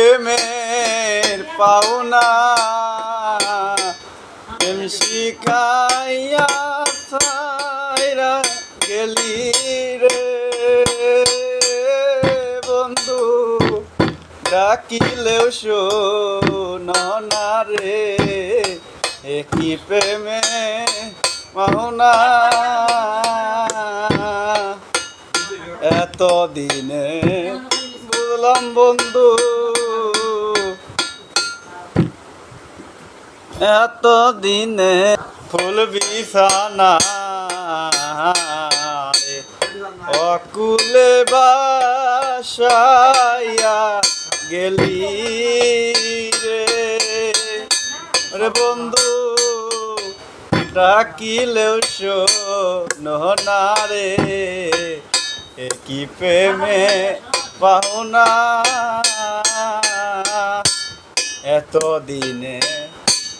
প্রেমের পাওনা। প্রেম শিখাইয়া সাইরা গেলি রে। বন্ধু, ডাকিলেও শোন রে। একই প্রেমে পাওনা। এত দিনে বুঝলাম বন্ধু এত দিনে ফুল বিছানা, অকুলে বাসাইয়া গেলি রে। রে বন্ধু, ডাকিলেও শোন রে। কি প্রেমে পাওনা এত দিনে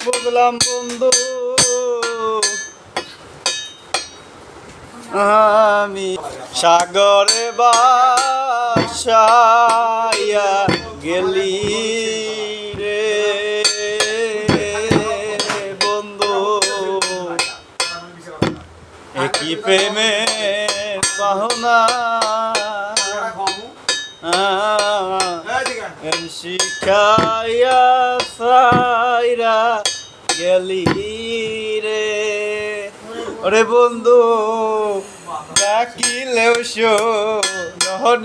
বুঝলাম বন্ধু। আমি সাগরে বাসাইয়া গেলি রে। বন্ধু একই প্রেমে পাহনা শিখাইয়া সাইরা গেলি রে। ওরে বন্ধু, ডাকিলেও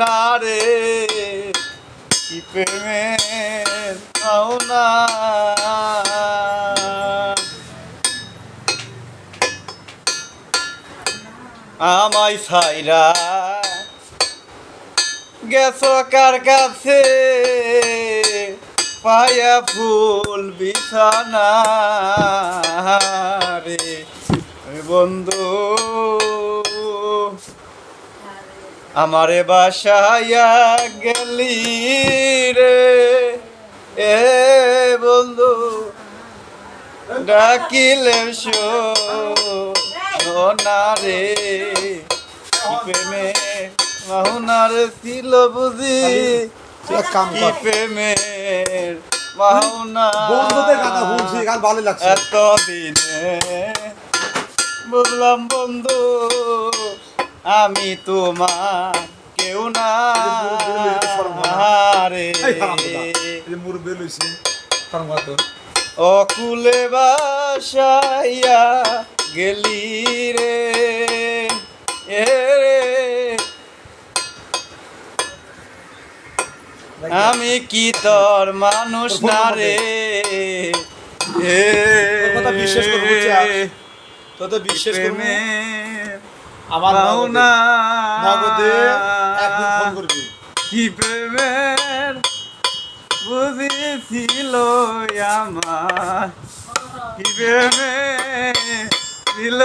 না রে। কি প্রেমের পাওনা আমায় সাইরা গেছো কার কাছে? পায়া ফুল বিছানা রে বন্ধু। আমারে বাসায়া গেলি রে, এ বন্ধু। ডাকিলে শো না রে, কি প্রেমে মাহুনার ছিল বুঝি? কাম কি প্রেমের মাহুনা বন্ধুদের কথা শুনছি গান ভালো লাগছে। এত দিনে বুঝলাম বন্ধু আমি তোমার কেউ না। অকুলে বাসাইয়া গেলি রে। আমি কি তোর মানুষ না রে? বিশ্বাস তো বিশ্বাস করব। আমার পাওনা নগদে একদিন ফোন করবি। কি প্রেমের বুঝেছিল আমার? কি প্রেমে ছিল